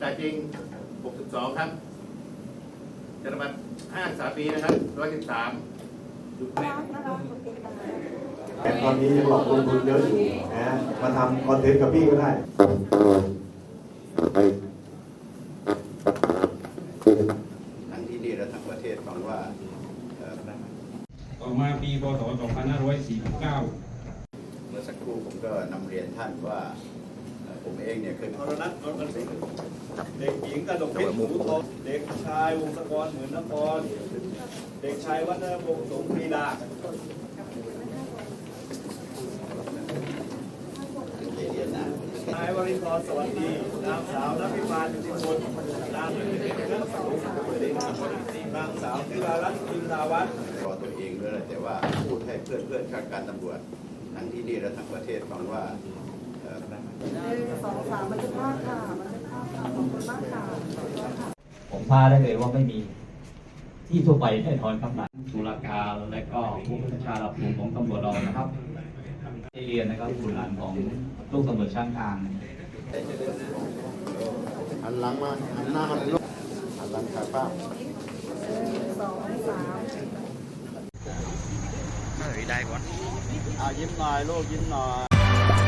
ตราจริง 62 ครับธนบัตร53ปีนะครับ 113หยุดแม่แต่ตอนนี้ยังหลอกลงทุนเยอะอยู่นะมาทำคอนเทนต์กับพี่ก็ได้ทั้งที่นี่และทั้งประเทศฟังว่าเอ่อต่อมาปีพศ2549 เมื่อสักครู่ผมก็นำเรียนท่านว่าเอ่อ ผมเองเนี่ยเคยอรนัทอรนัทเด็กหญิงกระดกเพชรหมูทองเด็กชายวงศกรเหมือนนคร เด็กชายวัฒนวงศ์สงปรีดาเรียนนะนายวรินทร์สวัสดีนางสาวนัพิพานจุติพลนางนางสาวนางสาวธิรารัตน์จินดาวัฒน์รอตัวเองด้วยนะแต่ว่าพูดให้เพื่อนเพื่อนๆข้าราชการตำรวจทั้งที่นี่และทั้งประเทศฟังว่าเอ่อห นึ่งสองสามบันทึกภาพค่ะบันทึกภาพค่ะขอบคุณมากค่ะผมพาได้เลยว่าไม่มี ที่ทั่วไปแน่นอนครับหลังตุลาการและก็ผู้บัญชาการภูมิของตำรวจเรานะครับเรียนนะครับบุตรหลานของลูกตำรวจช่างกลางหันหลังมาหันหน้ามาลูกหันหลังขาป้าสองสามเอนอ่ายิ้มหน่อยลูกยิ้มหน่อย